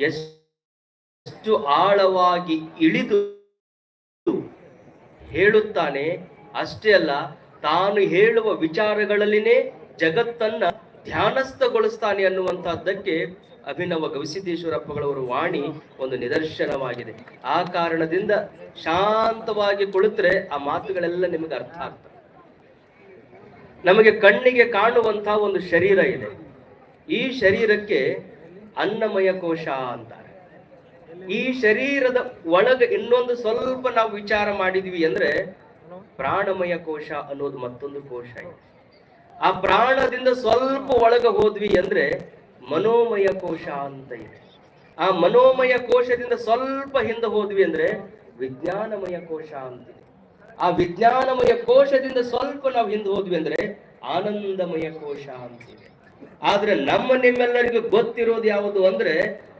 ಎಷ್ಟು ಆಳವಾಗಿ ಇಳಿದು ಹೇಳುತ್ತಾನೆ, ಅಷ್ಟೇ ಅಲ್ಲ, ತಾನು ಹೇಳುವ ವಿಚಾರಗಳಲ್ಲಿನೇ ಜಗತ್ತನ್ನ ಧ್ಯಾನಸ್ಥಗೊಳಿಸ್ತಾನೆ ಅನ್ನುವಂತಹದ್ದಕ್ಕೆ ಅಭಿನವ ಗವಿಸಿದ್ದೇಶ್ವರಪ್ಪಗಳವರ ವಾಣಿ ಒಂದು ನಿದರ್ಶನವಾಗಿದೆ. ಆ ಕಾರಣದಿಂದ ಶಾಂತವಾಗಿ ಕುಳಿತರೆ ಆ ಮಾತುಗಳೆಲ್ಲ ನಿಮಗೆ ಅರ್ಥ ಆಗ್ತವೆ. ನಮಗೆ ಕಣ್ಣಿಗೆ ಕಾಣುವಂತಹ ಒಂದು ಶರೀರ ಇದೆ. ಈ ಶರೀರಕ್ಕೆ ಅನ್ನಮಯ ಕೋಶ ಅಂತಾರೆ. ಈ ಶರೀರದ ಒಳಗ ಇನ್ನೊಂದು ಸ್ವಲ್ಪ ನಾವು ವಿಚಾರ ಮಾಡಿದ್ವಿ ಅಂದ್ರೆ ಪ್ರಾಣಮಯ ಕೋಶ ಅನ್ನೋದು ಮತ್ತೊಂದು ಕೋಶ ಇದೆ. ಆ ಪ್ರಾಣದಿಂದ ಸ್ವಲ್ಪ ಒಳಗೆ ಹೋದ್ವಿ ಅಂದ್ರೆ ಮನೋಮಯ ಕೋಶ ಅಂತ ಇದೆ. ಆ ಮನೋಮಯ ಕೋಶದಿಂದ ಸ್ವಲ್ಪ ಹಿಂದೆ ಹೋದ್ವಿ ಅಂದ್ರೆ ವಿಜ್ಞಾನಮಯ ಕೋಶ ಅಂತಿದೆ ಆ ವಿಜ್ಞಾನಮಯ ಕೋಶದಿಂದ ಸ್ವಲ್ಪ ನಾವು ಹಿಂದೆ ಹೋದ್ವಿ ಅಂದ್ರೆ ಆನಂದಮಯ ಕೋಶ ಅಂತಿದೆ ಆದ್ರೆ ನಮ್ಮ ನಿಮ್ಮೆಲ್ಲರಿಗೂ ಗೊತ್ತಿರೋದು ಯಾವುದು ಅಂದ್ರೆ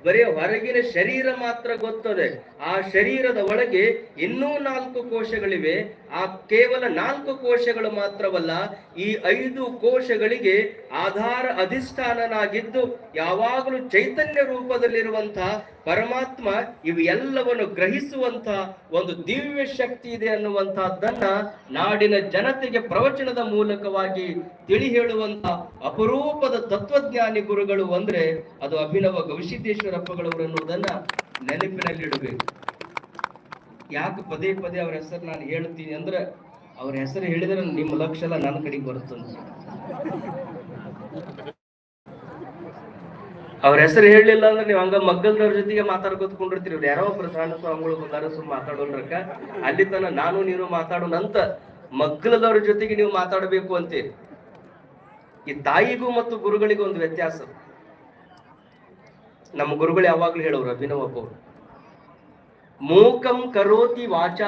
ಬರೀ ಹೊರಗಿನ ಶರೀರ ಮಾತ್ರ ಗೊತ್ತದೆ. ಆ ಶರೀರದ ಒಳಗೆ ಇನ್ನೂ ನಾಲ್ಕು ಕೋಶಗಳಿವೆ. ಆ ಕೇವಲ ನಾಲ್ಕು ಕೋಶಗಳು ಮಾತ್ರವಲ್ಲ, ಈ ಐದು ಕೋಶಗಳಿಗೆ ಆಧಾರ ಅಧಿಷ್ಠಾನನಾಗಿದ್ದು, ಯಾವಾಗಲೂ ಚೈತನ್ಯ ರೂಪದಲ್ಲಿರುವಂತಹ ಪರಮಾತ್ಮ ಇವೆಲ್ಲವನ್ನು ಗ್ರಹಿಸುವಂತ ಒಂದು ದಿವ್ಯ ಶಕ್ತಿ ಇದೆ ಅನ್ನುವಂತಹದ್ದನ್ನ ನಾಡಿನ ಜನತೆಗೆ ಪ್ರವಚನದ ಮೂಲಕವಾಗಿ ತಿಳಿ ಹೇಳುವಂತ ಅಪರೂಪದ ತತ್ವಜ್ಞಾನಿ ಗುರುಗಳು ಅಂದ್ರೆ ಅದು ಅಭಿನವ ಗವಿಸಿದ್ದೇಶ್ವರಪ್ಪಗಳವರು ಅನ್ನೋದನ್ನ ನೆನಪಿನಲ್ಲಿಡಬೇಕು ಯಾಕೆ ಪದೇ ಪದೇ ಅವ್ರ ಹೆಸರು ನಾನು ಹೇಳ್ತೀನಿ ಅಂದ್ರೆ ಅವ್ರ ಹೆಸರು ಹೇಳಿದ್ರೆ ನಿಮ್ಮ ಲಕ್ಷ ಎಲ್ಲ ನನ್ನ ಕಡೆಗೆ ಬರುತ್ತಂತ ಅವ್ರ ಹೆಸರು ಹೇಳಲಿಲ್ಲ ಅಂದ್ರೆ ನೀವು ಹಂಗ ಮಗ್ಗಲ್ದವ್ರ ಜೊತೆಗೆ ಮಾತಾಡ್ಕೊತ್ಕೊಂಡಿರ್ತೀರಿ. ಇವ್ರು ಯಾರೋ ಪ್ರಧಾನ ಸ್ವಾಮಿಗಳು ಬಂದಾರ ಸುಮ್ ಮಾತಾಡೋಲ್ರಕ್ಕ ಅಲ್ಲಿ ತನ ನಾನು ನೀನು ಮಾತಾಡೋಣ ಅಂತ ಮಗ್ಗಲದವ್ರ ಜೊತೆಗೆ ನೀವು ಮಾತಾಡಬೇಕು ಅಂತೀರಿ. ಈ ತಾಯಿಗೂ ಮತ್ತು ಗುರುಗಳಿಗೂ ಒಂದು ವ್ಯತ್ಯಾಸ. ನಮ್ಮ ಗುರುಗಳು ಯಾವಾಗ್ಲೂ ಹೇಳೋರು ಅಭಿನವಪ್ಪ ಅವರು. ಮೂಕಂ ಕರೋತಿ ವಾಚಾ